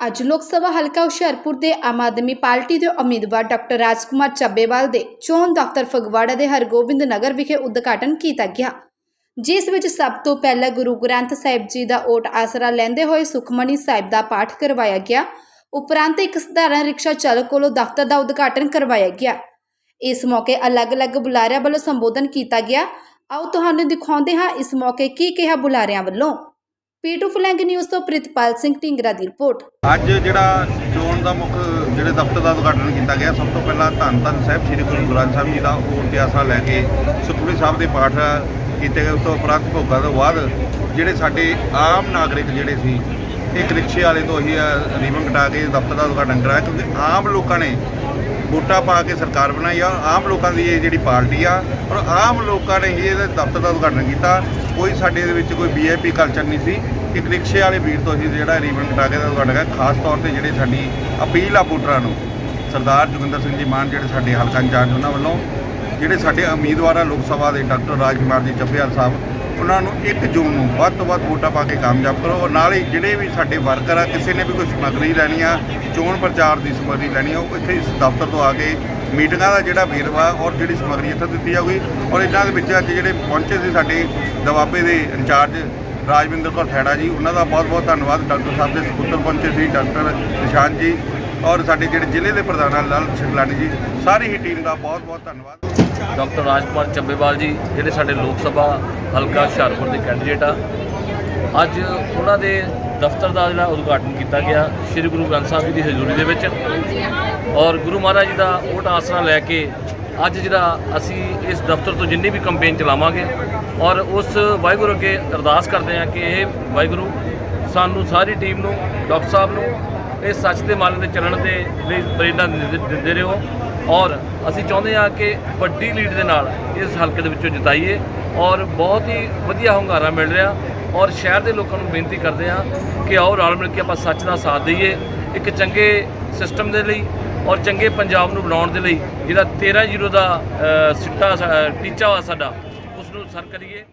ਅੱਜ ਲੋਕ ਸਭਾ ਹਲਕਾ ਹੁਸ਼ਿਆਰਪੁਰ ਦੇ ਆਮ ਆਦਮੀ ਪਾਰਟੀ ਦੇ ਉਮੀਦਵਾਰ ਡਾਕਟਰ ਰਾਜਕੁਮਾਰ ਚੱਬੇਵਾਲ ਦੇ ਚੋਣ ਦਫ਼ਤਰ ਫਗਵਾੜਾ ਦੇ ਹਰਗੋਬਿੰਦ ਨਗਰ ਵਿਖੇ ਉਦਘਾਟਨ ਕੀਤਾ ਗਿਆ, ਜਿਸ ਵਿੱਚ ਸਭ ਤੋਂ ਪਹਿਲਾਂ ਗੁਰੂ ਗ੍ਰੰਥ ਸਾਹਿਬ ਜੀ ਦਾ ਓਟ ਆਸਰਾ ਲੈਂਦੇ ਹੋਏ ਸੁਖਮਣੀ ਸਾਹਿਬ ਦਾ ਪਾਠ ਕਰਵਾਇਆ ਗਿਆ, ਉਪਰੰਤ ਇੱਕ ਸਧਾਰਨ ਰਿਕਸ਼ਾ ਚਾਲਕ ਕੋਲੋਂ ਦਫ਼ਤਰ ਦਾ ਉਦਘਾਟਨ ਕਰਵਾਇਆ ਗਿਆ। ਇਸ ਮੌਕੇ ਅਲੱਗ-ਅਲੱਗ ਬੁਲਾਰਿਆਂ ਵੱਲੋਂ ਸੰਬੋਧਨ ਕੀਤਾ ਗਿਆ। ਆਓ ਤੁਹਾਨੂੰ ਦਿਖਾਉਂਦੇ ਹਾਂ ਇਸ ਮੌਕੇ ਕੀ ਕਿਹਾ ਬੁਲਾਰਿਆਂ ਵੱਲੋਂ। ਪੀਟੂ ਫਲੈਂਗ ਨਿਊਜ਼ ਤੋਂ ਪ੍ਰਿਤਪਾਲ ਸਿੰਘ ਢਿੰਗਰਾ ਦੀ ਰਿਪੋਰਟ। ਅੱਜ ਜਿਹੜਾ ਚੋਣ ਦਾ ਮੁੱਖ ਜਿਹੜੇ ਦਫ਼ਤਰ ਦਾ ਉਦਘਾਟਨ ਕੀਤਾ ਗਿਆ ਸਭ ਤੋਂ ਪਹਿਲਾਂ ਧੰਨ ਧੰਨ ਸਾਹਿਬ ਸ੍ਰੀ ਗੁਰੂ ਗ੍ਰੰਥ ਸਾਹਿਬ ਜੀ ਦਾ ਉਹ ਇਤਿਹਾਸਾ ਲੈ ਕੇ ਸੁਖਮਨੀ ਸਾਹਿਬ ਦੇ ਪਾਠ ਕੀਤੇ ਗਏ। ਉਸ ਤੋਂ ਉਪਰੰਤ ਭੋਗਾਂ ਤੋਂ ਬਾਅਦ ਜਿਹੜੇ ਸਾਡੇ ਆਮ ਨਾਗਰਿਕ ਜਿਹੜੇ ਸੀ ਇੱਕ ਰਿਕਸ਼ੇ ਵਾਲੇ ਤੋਂ ਹੀ ਅ, ਕਟਾ ਕੇ ਦਫ਼ਤਰ ਦਾ ਉਦਘਾਟਨ ਕਰਾਇਆ ਕਿਉਂਕਿ ਆਮ ਲੋਕਾਂ ਨੇ ਵੋਟਾਂ ਪਾ ਕੇ ਸਰਕਾਰ ਬਣਾਈ ਆ। ਆਮ ਲੋਕਾਂ ਦੀ ਇਹ ਜਿਹੜੀ ਪਾਰਟੀ ਆ, ਔਰ ਆਮ ਲੋਕਾਂ ਨੇ ਹੀ ਇਹਦੇ ਦਫ਼ਤਰ ਦਾ ਉਦਘਾਟਨ ਕੀਤਾ। ਕੋਈ ਸਾਡੇ ਦੇ ਵਿੱਚ ਕੋਈ ਵੀਆਈਪੀ ਕਲਚਰ ਨਹੀਂ ਸੀ। ਇੱਕ ਰਿਕਸ਼ੇ ਵਾਲੇ ਵੀਰ ਤੋਂ ਅਸੀਂ ਜਿਹੜਾ ਰੀਬਨ ਕਟਾ ਕੇ ਦਾ ਉਦਘਾਟਨ ਕਰਿਆ। ਖਾਸ ਤੌਰ ਤੇ ਜਿਹੜੇ ਸਾਡੀ ਅਪੀਲ ਆ ਵੋਟਰਾਂ ਨੂੰ, ਸਰਦਾਰ ਜੋਗਿੰਦਰ ਸਿੰਘ ਜੀ ਮਾਨ, ਜਿਹੜੇ ਸਾਡੇ ਹਲਕਾ ਇੰਚਾਰਜ ਉਹਨਾਂ ਵੱਲੋਂ, ਜਿਹੜੇ ਸਾਡੇ ਉਮੀਦਵਾਰ ਆ ਲੋਕ ਸਭਾ ਦੇ ਡਾਕਟਰ ਰਾਜ ਕੁਮਾਰ ਜੀ ਚੱਬੇਵਾਲ ਸਾਹਿਬ ਉਹਨਾਂ ਨੂੰ 1 ਜੂਨ ਨੂੰ ਵੱਧ ਤੋਂ ਵੱਧ ਵੋਟਾਂ ਪਾ ਕੇ ਕਾਮਯਾਬ ਕਰੋ ਔਰ ਨਾਲ ਹੀ ਜਿਹੜੇ ਵੀ ਸਾਡੇ ਵਰਕਰ ਆ, ਕਿਸੇ ਨੇ ਵੀ ਕੋਈ ਸਮੱਗਰੀ ਲੈਣੀ ਆ, ਚੋਣ ਪ੍ਰਚਾਰ ਦੀ ਸਮੱਗਰੀ ਲੈਣੀ ਆ, ਉਹ ਇੱਥੇ ਇਸ ਦਫ਼ਤਰ ਤੋਂ ਆ ਕੇ ਮੀਟਿੰਗਾਂ ਦਾ ਜਿਹੜਾ ਵੇਰਵਾ ਔਰ ਜਿਹੜੀ ਸਮੱਗਰੀ ਇੱਥੇ ਦਿੱਤੀ ਜਾਊਗੀ ਔਰ ਇਹਨਾਂ ਦੇ ਵਿੱਚ ਅੱਜ ਜਿਹੜੇ ਪਹੁੰਚੇ ਸੀ ਸਾਡੇ ਦਵਾਬੇ ਦੇ ਇੰਚਾਰਜ ਰਾਜਵਿੰਦਰ ਕੌਰ ਖੈੜਾ ਜੀ, ਉਹਨਾਂ ਦਾ ਬਹੁਤ ਬਹੁਤ ਧੰਨਵਾਦ, ਡਾਕਟਰ ਸਾਹਿਬ ਦੇ ਸਪੁੱਤਰ ਪਹੁੰਚੇ ਸੀ, ਡਾਕਟਰ ਨਿਸ਼ਾਨ ਜੀ ਔਰ ਸਾਡੇ ਜਿਹੜੇ ਜ਼ਿਲ੍ਹੇ ਦੇ ਪ੍ਰਧਾਨ ਆ, ਲਾਲ ਸ਼ਿਕਲਾਨੀ ਜੀ, ਸਾਰੀ ਹੀ ਟੀਮ ਦਾ ਬਹੁਤ ਬਹੁਤ ਧੰਨਵਾਦ। ਡਾਕਟਰ ਰਾਜਕੁਮਾਰ ਚੱਬੇਵਾਲ ਜੀ, ਜਿਹੜੇ ਸਾਡੇ ਲੋਕ ਸਭਾ ਹਲਕਾ ਹੁਸ਼ਿਆਰਪੁਰ ਦੇ ਕੈਂਡੀਡੇਟ ਆ। ਅੱਜ ਉਹਨਾਂ ਦੇ ਦਫ਼ਤਰ ਦਾ ਜਿਹੜਾ ਉਦਘਾਟਨ ਕੀਤਾ ਗਿਆ, ਸ੍ਰੀ ਗੁਰੂ ਗ੍ਰੰਥ ਸਾਹਿਬ ਜੀ ਦੀ ਹਜ਼ੂਰੀ ਦੇ ਵਿੱਚ। ਔਰ ਗੁਰੂ ਮਹਾਰਾਜ ਜੀ ਦਾ ਓਟ ਆਸਰਾ ਲੈ ਕੇ ਅੱਜ ਜਿਹੜਾ ਅਸੀਂ ਇਸ ਦਫ਼ਤਰ ਤੋਂ ਜਿੰਨੀ ਵੀ ਕੰਪੇਨ ਚਲਾਵਾਂਗੇ, ਔਰ ਉਸ ਵਾਹਿਗੁਰੂ ਅੱਗੇ ਅਰਦਾਸ ਕਰਦੇ ਹਾਂ ਕਿ ਇਹ ਵਾਹਿਗੁਰੂ ਸਾਨੂੰ ਸਾਰੀ ਟੀਮ ਨੂੰ, ਡਾਕਟਰ ਸਾਹਿਬ ਨੂੰ, ਇਹ ਸੱਚ ਦੇ ਮਾਰਗ ਦੇ ਚੱਲਣ ਦੇ ਲਈ ਪ੍ਰੇਰਨਾ ਦਿੰਦੇ ਦਿੰਦੇ ਰਹੋ। ਔਰ ਅਸੀਂ ਚਾਹੁੰਦੇ ਹਾਂ ਕਿ ਵੱਡੀ ਲੀਡ ਦੇ ਨਾਲ ਇਸ ਹਲਕੇ ਦੇ ਵਿੱਚੋਂ ਜਿਤਾਈਏ ਔਰ ਬਹੁਤ ਹੀ ਵਧੀਆ ਹੁੰਗਾਰਾ ਮਿਲ ਰਿਹਾ ਔਰ ਸ਼ਹਿਰ ਦੇ ਲੋਕਾਂ ਨੂੰ ਬੇਨਤੀ ਕਰਦੇ ਹਾਂ ਕਿ ਆਓ ਰਲ ਮਿਲ ਕੇ ਆਪਾਂ ਸੱਚ ਦਾ ਸਾਥ ਦਈਏ, ਇੱਕ ਚੰਗੇ ਸਿਸਟਮ ਦੇ ਲਈ ਔਰ ਚੰਗੇ ਪੰਜਾਬ ਨੂੰ ਬਣਾਉਣ ਦੇ ਲਈ ਜਿਹੜਾ 13 ਜ਼ੀਰੋ ਦਾ ਸਿੱਟਾ ਟੀਚਾ ਵਾ ਸਾਡਾ ਉਸ ਨੂੰ ਸਰ ਕਰੀਏ।